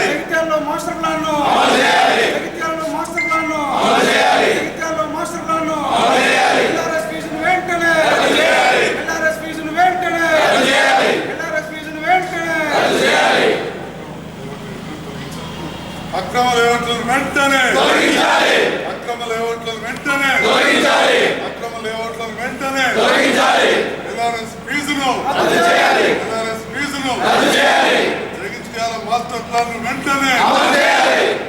జగిత్యాలలో master plan జగిత్యాలలో master plan జగిత్యాలలో మాస్టర్ ప్లాన్ ఎల్ఆర్ఎస్ ఫీజును వెంటనే. ఎల్ఆర్ఎస్ ఫీజును వెంటనే. ఎల్ఆర్ఎస్ ఫీజును వెంటనే. అక్రమ లేఅవుట్లను వెంటనే. అక్రమ లేఅవుట్లను వెంటనే. అక్రమ లేఅవుట్లను వెంటనే. ఎల్ఆర్ఎస్ ఫీజును ఎల్ఆర్ఎస్ ఫీజును జగిత్యాల మాస్టర్ ప్లాన్ వెంటనే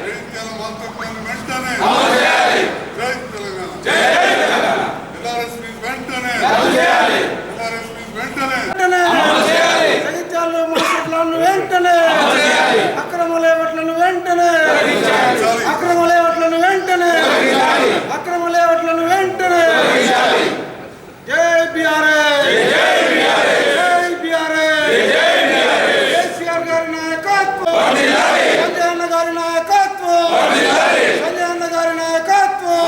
జగిత్యాల మాస్టర్ ప్లాన్ వెంటనే జై తెలంగాణ ఎల్ఆర్ఎస్ ఫీజు వెంటనే ఎల్ఆర్ఎస్ ఫీజు వెంటనే వెంటనే జగిత్యాలలో మాస్టర్ ప్లాన్ వెంటనే అక్రమ లేవట్లను వెంటనే అక్రమ లేవట్లను వెంటనే అక్రమ లేవట్లను వెంటనే జై బిఆర్ఎస్ జై బిఆర్ఎస్ కేసీఆర్ గారి నాయకత్వం సంజయ్ అన్న గారి నాయకత్వం సంజయ్ అన్న గారి నాయకత్వం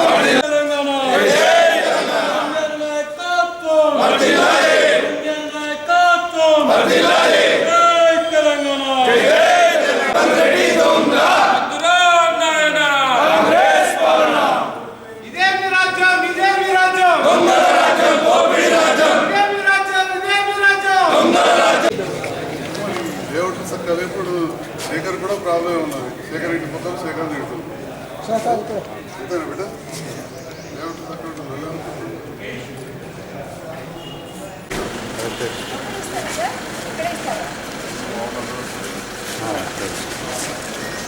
ఇదేమి రాజ్యం ఇదేమి రాజ్యం ఇదేమి రాజ్యం ఇదేమి రాజ్యం సక్క ఇప్పుడు శేఖర్ కూడా ప్రాబ్లం ఉన్నది. శేఖర్ ఇంటి మొత్తం శేఖర్ తిడుతుంది అంతేనా బిడ్డ?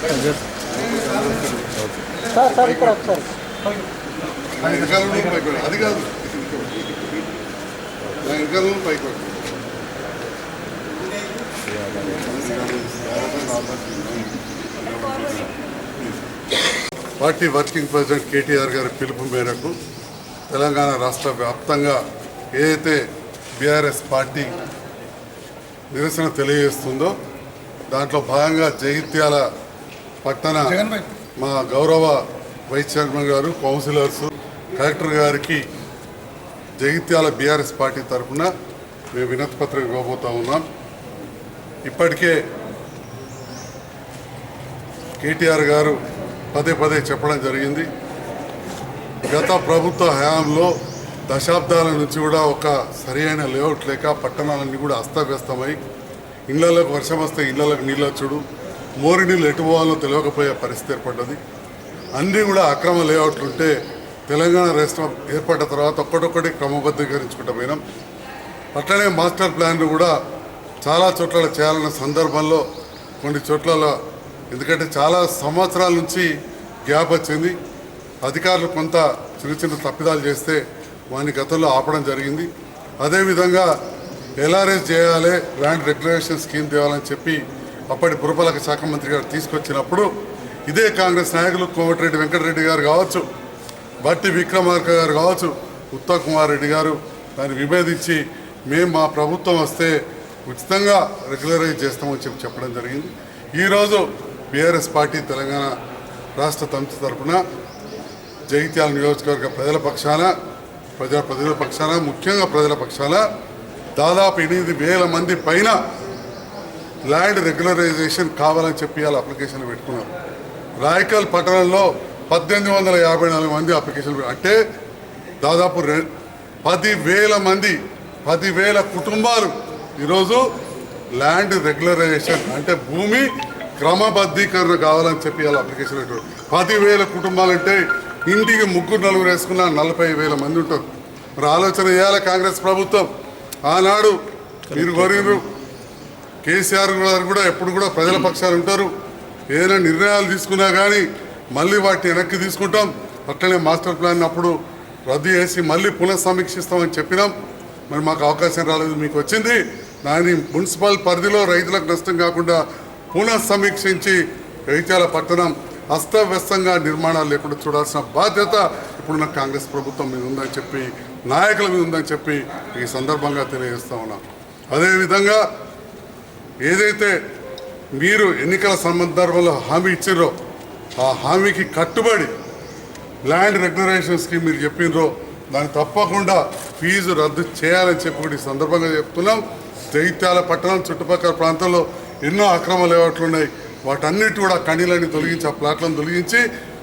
పైకి. అది కాదు. నుండి పైకి వెళ్ళి. పార్టీ వర్కింగ్ ప్రెసిడెంట్ కేటీఆర్ గారి పిలుపు మేరకు తెలంగాణ రాష్ట్ర వ్యాప్తంగా ఏదైతే బీఆర్ఎస్ పార్టీ నిరసన తెలియజేస్తుందో దాంట్లో భాగంగా జగిత్యాల పట్టణ మా గౌరవ vice chairman garu councillors collector గారికి జగిత్యాల బీఆర్ఎస్ పార్టీ తరఫున మేము వినతి పత్రం ఇవ్వబోతా ఉన్నాం. ఇప్పటికే కేటీఆర్ గారు పదే పదే చెప్పడం జరిగింది. గత ప్రభుత్వ హయాంలో దశాబ్దాల నుంచి కూడా ఒక సరైన లేఅవుట్ లేక పట్టణాలన్నీ కూడా అస్తవ్యస్తమై ఇళ్ళలోకి వర్షం వస్తే ఇళ్ళలోకి నీళ్ళు వచ్చుడు మోరి నీళ్ళు ఎటు పోవాలో తెలియకపోయే పరిస్థితి ఏర్పడ్డది. అన్నీ కూడా అక్రమ లేఅవుట్లు ఉంటే తెలంగాణ రాష్ట్రం ఏర్పడ్డ తర్వాత ఒక్కటొక్కటి క్రమబద్ధీకరించుకుంటూ పోయినాం. అట్లనే మాస్టర్ ప్లాన్లు కూడా చాలా చోట్ల చేయాలన్న సందర్భంలో కొన్ని చోట్లలో ఎందుకంటే చాలా సంవత్సరాల నుంచి గ్యాప్ వచ్చింది. అధికారులు కొంత చిన్న చిన్న తప్పిదాలు చేస్తే వాని గతంలో ఆపడం జరిగింది. అదేవిధంగా ఎల్ఆర్ఎస్ చేయాలి ల్యాండ్ రెగ్యులేషన్ స్కీమ్ తేవాలని చెప్పి అప్పటి పురపాలక శాఖ మంత్రి గారు తీసుకొచ్చినప్పుడు ఇదే కాంగ్రెస్ నాయకులు కోమటిరెడ్డి వెంకటరెడ్డి గారు కావచ్చు బట్టి విక్రమార్క గారు కావచ్చు ఉత్తమ్ కుమార్ రెడ్డి గారు దాన్ని విభేదించి మేము మా ప్రభుత్వం వస్తే ఉచితంగా రెగ్యులరైజ్ చేస్తామని చెప్పి చెప్పడం జరిగింది. ఈరోజు బీఆర్ఎస్ పార్టీ తెలంగాణ రాష్ట్ర సమితి తరఫున జగిత్యాల నియోజకవర్గ ప్రజల పక్షాన ప్రజా ప్రజల పక్షాన ముఖ్యంగా ప్రజల పక్షాన దాదాపు ఎనిమిది వేల మంది పైన ల్యాండ్ రెగ్యులరైజేషన్ కావాలని చెప్పి వాళ్ళ అప్లికేషన్ పెట్టుకున్నారు. రాయకల్ పట్టణంలో పద్దెనిమిది వందల యాభై నాలుగు మంది అప్లికేషన్ అంటే దాదాపు రె పదివేల మంది పదివేల కుటుంబాలు ఈరోజు ల్యాండ్ రెగ్యులరైజేషన్ అంటే భూమి క్రమబద్ధీకరణ కావాలని చెప్పి వాళ్ళ అప్లికేషన్ పెట్టారు. పదివేల కుటుంబాలు అంటే ఇంటికి ముగ్గురు నలుగురు వేసుకున్న నలభై వేల మంది ఉంటారు. మరి ఆలోచన చేయాలి కాంగ్రెస్ ప్రభుత్వం? ఆనాడు మీరు కోరినారు. కేసీఆర్ గారు కూడా ఎప్పుడు కూడా ప్రజల పక్షాలు ఉంటారు. ఏదైనా నిర్ణయాలు తీసుకున్నా కానీ మళ్ళీ వాటిని వెనక్కి తీసుకుంటాం. అట్లనే మాస్టర్ ప్లాన్ అప్పుడు రద్దు చేసి మళ్ళీ పునఃసమీక్షిస్తామని చెప్పినాం. మరి మాకు అవకాశం రాలేదు మీకు వచ్చింది. దాని మున్సిపల్ పరిధిలో రైతులకు నష్టం కాకుండా పునఃసమీక్షించి రైతాల పట్టణం అస్తవ్యస్తంగా నిర్మాణాలు లేకుండా చూడాల్సిన బాధ్యత ఇప్పుడున్న కాంగ్రెస్ ప్రభుత్వం మీద ఉందని చెప్పి నాయకుల మీద ఉందని చెప్పి ఈ సందర్భంగా తెలియజేస్తా ఉన్నాం. అదేవిధంగా ఏదైతే మీరు ఎన్నికల సందర్భంలో హామీ ఇచ్చిర్రో ఆ హామీకి కట్టుబడి ల్యాండ్ రెగ్యులరేషన్ స్కీమ్ మీరు చెప్పినరో దాన్ని తప్పకుండా ఫీజు రద్దు చేయాలని చెప్పి కూడా ఈ సందర్భంగా చెప్తున్నాం. జగిత్యాల పట్టణం చుట్టుపక్కల ప్రాంతంలో ఎన్నో అక్రమ లేఅవుట్లు ఉన్నాయి వాటన్నిటి కూడా కణీలని తొలగించి ఆ ప్లాట్లను తొలగించి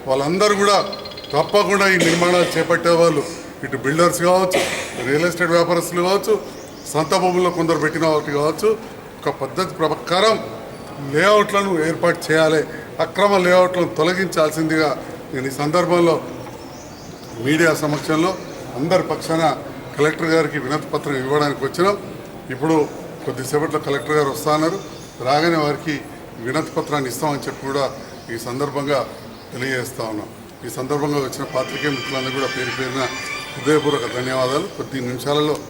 వాళ్ళందరూ కూడా తప్పకుండా ఈ నిర్మాణాలు చేపట్టేవాళ్ళు ఇటు బిల్డర్స్ కావచ్చు రియల్ ఎస్టేట్ వ్యాపారస్తులు కావచ్చు సొంత భూముల్లో కొందరు పెట్టిన వాటి కావచ్చు ఒక పద్ధతి ప్రకారం లేఅవుట్లను ఏర్పాటు చేయాలి అక్రమ లేఅవుట్లను తొలగించాల్సిందిగా నేను ఈ సందర్భంలో మీడియా సమక్షంలో అందరి పక్షాన కలెక్టర్ గారికి వినతి పత్రం ఇవ్వడానికి వచ్చినాం. ఇప్పుడు కొద్దిసేపట్లో కలెక్టర్ గారు వస్తున్నారు రాగానే వారికి వినతి పత్రాన్ని ఇస్తామని చెప్పి కూడా ఈ సందర్భంగా తెలియజేస్తా ఉన్నాం. ఈ సందర్భంగా వచ్చిన పాత్రికేయ మిత్రులందరూ కూడా పేరు పేరున హృదయపూర్వక ధన్యవాదాలు. కొద్ది నిమిషాలలో